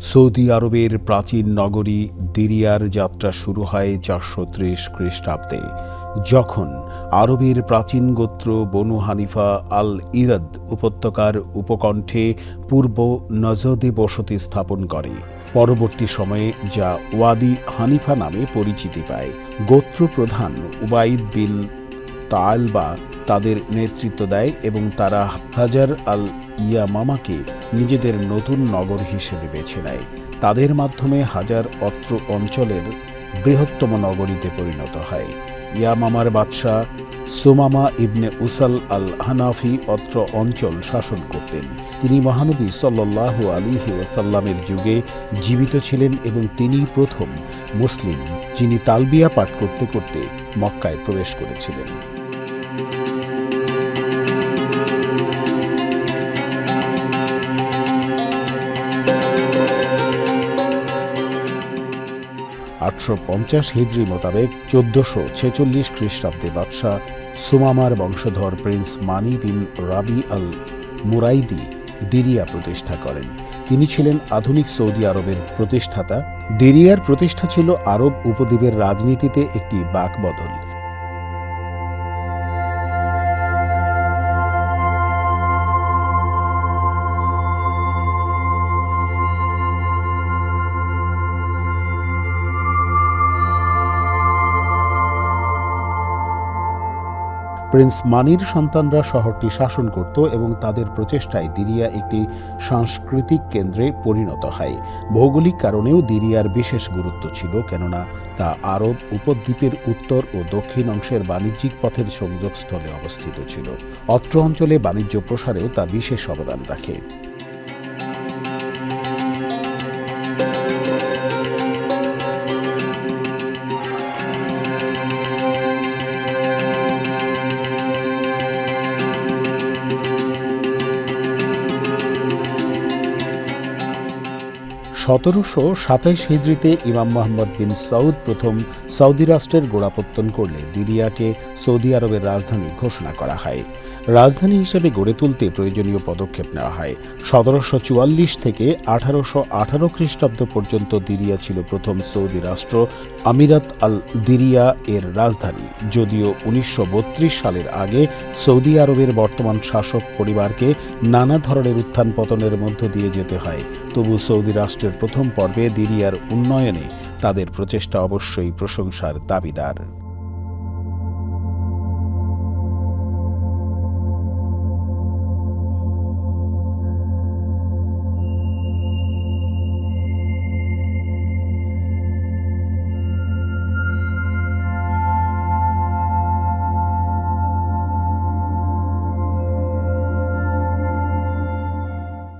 Saudi আরবের প্রাচীন নগরী দিরিয়ার যাত্রা শুরু হয় চারশো ত্রিশ খ্রিস্টাব্দে, যখন আরবের প্রাচীন গোত্র বনু হানিফা আল ইরাদ উপত্যকার উপকণ্ঠে পূর্ব নজদে বসতি স্থাপন করে। পরবর্তী সময়ে যা ওয়াদি হানিফা নামে পরিচিতি পায়। গোত্র প্রধান উবাইদ বিন তালবা তাদের নেতৃত্ব দেয় এবং তারা হাজার আল ইয়ামামাকে নিজেদের নতুন নগর হিসেবে বেছে নেয়। তাদের মাধ্যমে হাজার অত্র অঞ্চলের বৃহত্তম নগরীতে পরিণত হয়। ইয়ামামার বাদশাহ সুমামা ইবনে উসাল আল হানাফি অত্র অঞ্চল শাসন করতেন। তিনি মহানবী সাল্লাল্লাহু আলিহি ওয়াসাল্লামের যুগে জীবিত ছিলেন এবং তিনিই প্রথম মুসলিম যিনি তালবিয়া পাঠ করতে করতে মক্কায় প্রবেশ করেছিলেন। আটশো পঞ্চাশ হিজড়ি মোতাবেক চোদ্দশো ছেচল্লিশ খ্রিস্টাব্দে বাদশাহ সুমামার বংশধর প্রিন্স মানি বিন রাবি আল মুরাইদি দিরিয়া প্রতিষ্ঠা করেন। তিনি ছিলেন আধুনিক সৌদি আরবের প্রতিষ্ঠাতা। দিরিয়ার প্রতিষ্ঠা ছিল আরব উপদ্বীপের রাজনীতিতে একটি বাকবদল। প্রিন্স মানির সন্তানরা শহরটি শাসন করত এবং তাদের প্রচেষ্টায় দিরিয়া একটি সাংস্কৃতিক কেন্দ্রে পরিণত হয়। ভৌগোলিক কারণেও দিরিয়ার বিশেষ গুরুত্ব ছিল, কেননা তা আরব উপদ্বীপের উত্তর ও দক্ষিণ অংশের বাণিজ্যিক পথের সংযোগস্থলে অবস্থিত ছিল। অত্র অঞ্চলে বাণিজ্য প্রসারেও তা বিশেষ অবদান রাখে। সতেরোশো সাতাইশ হিজড়িতে ইমাম মোহাম্মদ বিন সৌদ প্রথম সৌদি রাষ্ট্রের গোড়াপত্তন করলে দিরিয়াকে সৌদি আরবের রাজধানী ঘোষণা করা হয়। রাজধানী হিসেবে গড়ে তুলতে প্রয়োজনীয় পদক্ষেপ নেওয়া হয়। সতেরোশো চুয়াল্লিশ থেকে আঠারোশো আঠারো খ্রিস্টাব্দ পর্যন্ত দিরিয়া ছিল প্রথম সৌদি রাষ্ট্র। আমিরাত আল দিরিয়া এর রাজধানী। যদিও উনিশশো বত্রিশ সালের আগে সৌদি আরবের বর্তমান শাসক পরিবারকে নানা ধরনের উত্থান পতনের মধ্য দিয়ে যেতে হয়। তবু সৌদি রাষ্ট্রের প্রথম পর্বে দিরিয়ার উন্নয়নে তাদের প্রচেষ্টা অবশ্যই প্রশংসার দাবিদার।